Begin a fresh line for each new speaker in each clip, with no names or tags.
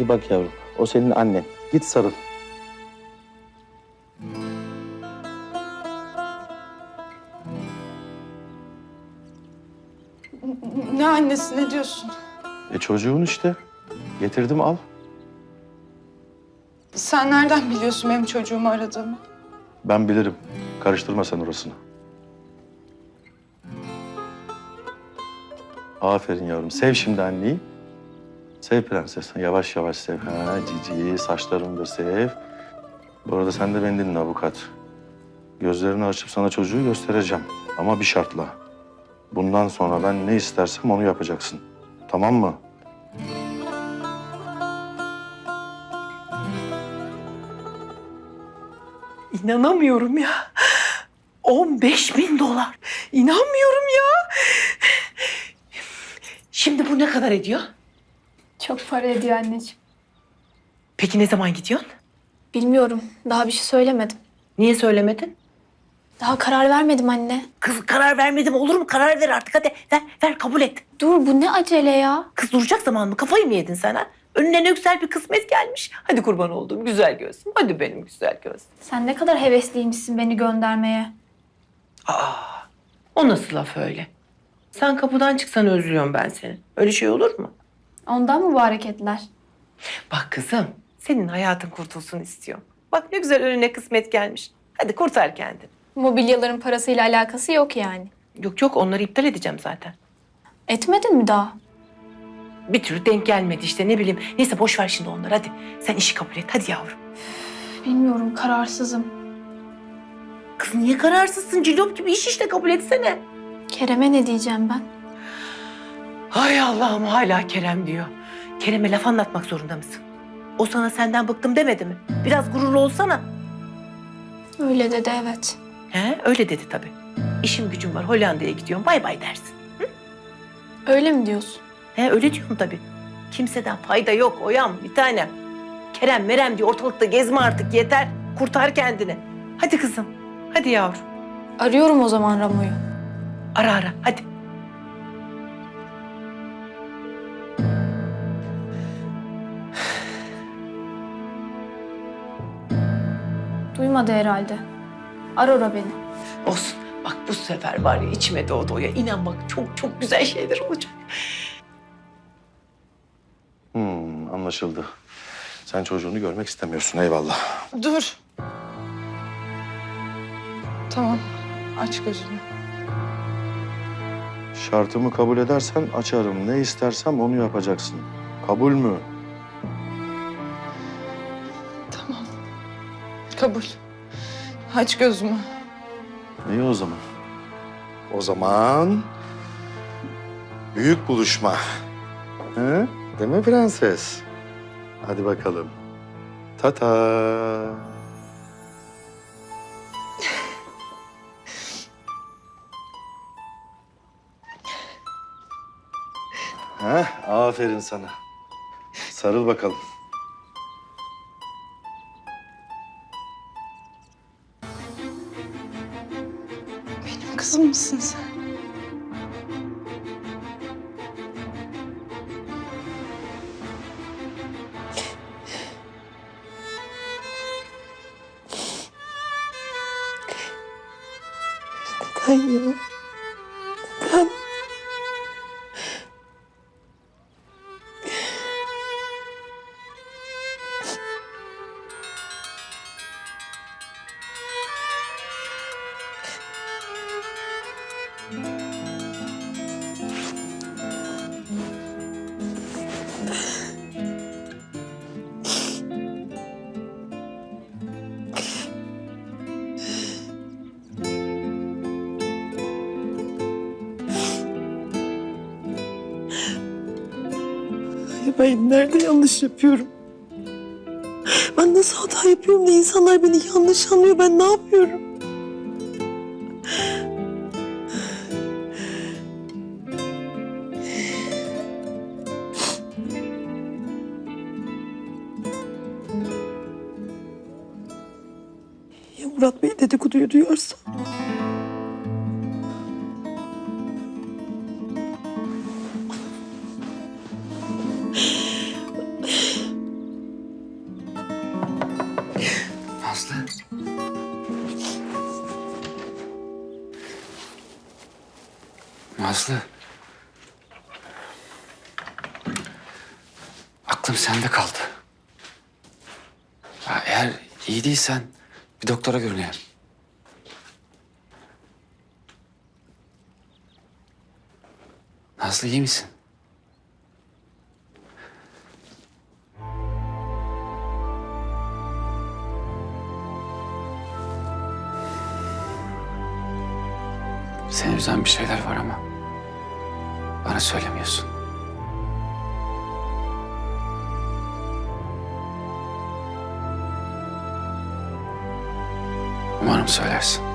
Hadi bak yavrum. O senin annen. Git sarıl.
Ne annesi ne diyorsun?
E çocuğun işte. Getirdim al.
Sen nereden biliyorsun benim çocuğumu aradığımı?
Ben bilirim. Karıştırma sen orasını. Aferin yavrum. Sev şimdi anneyi. Sev prenses. Yavaş yavaş sev. Ha cici. Saçlarını da sev. Bu arada sen de beni dinle avukat. Gözlerini açıp sana çocuğu göstereceğim. Ama bir şartla. Bundan sonra ben ne istersem onu yapacaksın. Tamam mı?
İnanamıyorum ya. 15 bin dolar. İnanmıyorum ya. Şimdi bu ne kadar ediyor?
Çok para ediyor anneciğim.
Peki ne zaman gidiyorsun?
Bilmiyorum. Daha bir şey söylemedim.
Niye söylemedin?
Daha karar vermedim anne.
Kız karar vermedim olur mu? Karar ver artık hadi. Ver, ver kabul et.
Dur bu ne acele ya?
Kız duracak zaman mı? Kafayı mı yedin sen ha? Önüne ne güzel bir kısmet gelmiş. Hadi kurban olduğum güzel gözüm. Hadi benim güzel gözüm.
Sen ne kadar hevesliymişsin beni göndermeye.
Aa, o nasıl laf öyle? Sen kapıdan çıksan özlüyorum ben seni. Öyle şey olur mu?
Ondan mı bu hareketler?
Bak kızım, senin hayatın kurtulsun istiyorum. Bak ne güzel önüne kısmet gelmiş. Hadi kurtar kendini.
Mobilyaların parasıyla alakası yok yani.
Yok yok onları iptal edeceğim zaten.
Etmedin mi daha?
Bir türlü denk gelmedi işte ne bileyim. Neyse boş ver şimdi onları hadi. Sen işi kabul et hadi yavrum.
Bilmiyorum kararsızım.
Kız niye kararsızsın? Cilop gibi iş işte kabul etsene.
Kerem'e ne diyeceğim ben?
Hay Allah'ım hala Kerem diyor. Kerem'e laf anlatmak zorunda mısın? O sana senden bıktım demedi mi? Biraz gururlu olsana.
Öyle dedi evet.
He öyle dedi tabii. İşim gücüm var Hollanda'ya gidiyorum bay bay dersin.
Öyle mi diyorsun?
He öyle diyorum tabii. Kimseden fayda yok Oyam bir tanem. Kerem Merem diye ortalıkta gezme artık yeter. Kurtar kendini. Hadi kızım. Hadi yavrum.
Arıyorum o zaman Ramo'yu.
Ara ara hadi.
Duymadı herhalde. Arora beni.
Olsun. Bak bu sefer var ya içime doğdu o ya. İnan bak çok çok güzel şeyler olacak.
Hmm, anlaşıldı. Sen çocuğunu görmek istemiyorsun eyvallah.
Dur. Tamam. Aç gözünü.
Şartımı kabul edersen açarım. Ne istersem onu yapacaksın. Kabul mü?
Kabul. Aç gözümü.
İyi o zaman. O zaman büyük buluşma. He? Değil mi prenses? Hadi bakalım. Tata. Heh, aferin sana. Sarıl bakalım.
Kızım mısın sen?
Neden ya?
Ben nerede yanlış yapıyorum? Ben nasıl hata yapıyorum da insanlar beni yanlış anlıyor. Ben ne yapıyorum? Ya Murat Bey dedikoduyu duyarsa?
Nazlı. Aklım sende kaldı. Ya eğer iyi değilsen bir doktora görünelim. Nazlı iyi misin? Seni üzen bir şeyler var ama bana söylemiyorsun. Umarım söylersin.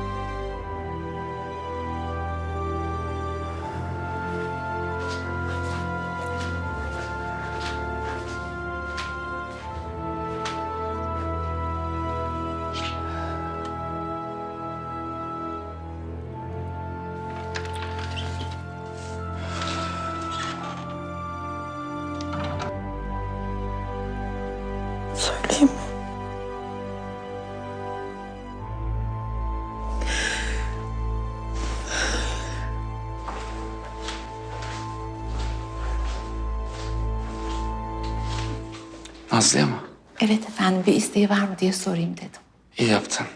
Nazlı'ya mı?
Evet efendim bir isteği var mı diye sorayım dedim.
İyi yaptın.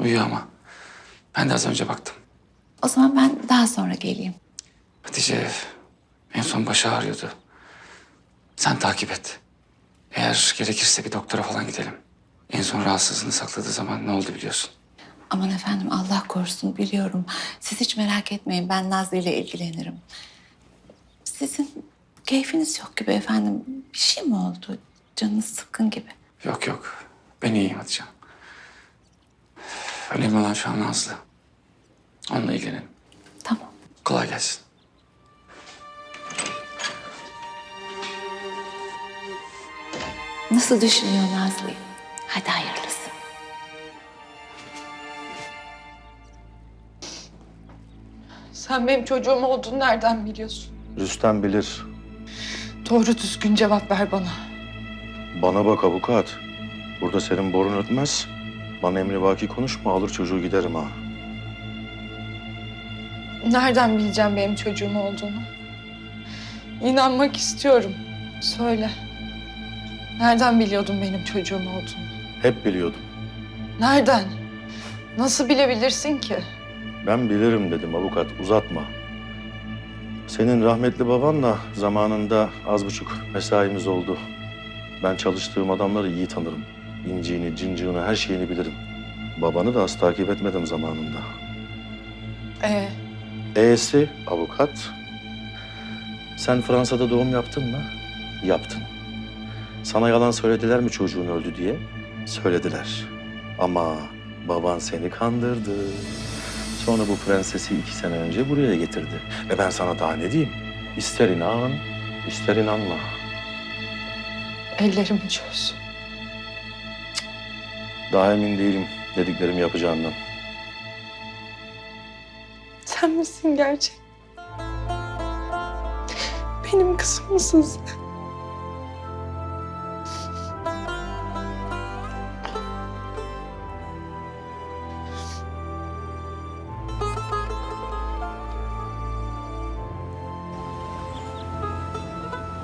Uyuyor ama. Ben de az önce baktım.
O zaman ben daha sonra geleyim.
Hatice en son başı ağrıyordu. Sen takip et. Eğer gerekirse bir doktora falan gidelim. En son rahatsızlığını sakladığı zaman ne oldu biliyorsun.
Aman efendim Allah korusun biliyorum. Siz hiç merak etmeyin ben Nazlı ile ilgilenirim. Sizin keyfiniz yok gibi efendim. Bir şey mi oldu? Canınız sıkkın gibi.
Yok yok. Ben iyiyim Hatice. Önemli olan şu an Nazlı. Onunla ilgilenelim.
Tamam.
Kolay gelsin.
Nasıl düşünüyor Nazlı'yı? Hadi hayırlısı.
Sen benim çocuğum olduğunu nereden biliyorsun?
Rüstem bilir.
Doğru düzgün cevap ver bana.
Bana bak avukat. Burada senin borun ötmez. Bana emri vaki konuşma alır çocuğu giderim ha.
Nereden bileceğim benim çocuğum olduğunu? İnanmak istiyorum. Söyle. Nereden biliyordun benim çocuğum olduğunu?
Hep biliyordum.
Nereden? Nasıl bilebilirsin ki?
Ben bilirim dedim avukat uzatma. Senin rahmetli babanla zamanında az buçuk mesaimiz oldu. Ben çalıştığım adamları iyi tanırım. İnciğini, cincığını, her şeyini bilirim. Babanı da az takip etmedim zamanında.
Ee,
E'si avukat. Sen Fransa'da doğum yaptın mı? Yaptın. Sana yalan söylediler mi çocuğun öldü diye? Söylediler. Ama baban seni kandırdı. Sonra bu prensesi iki sene önce buraya getirdi. Ve ben sana daha ne diyeyim? İster inan, ister inanma.
Ellerimi çöz.
Daha emin değilim dediklerimi yapacağından.
Sen misin gerçek? Benim kızım mısın sen?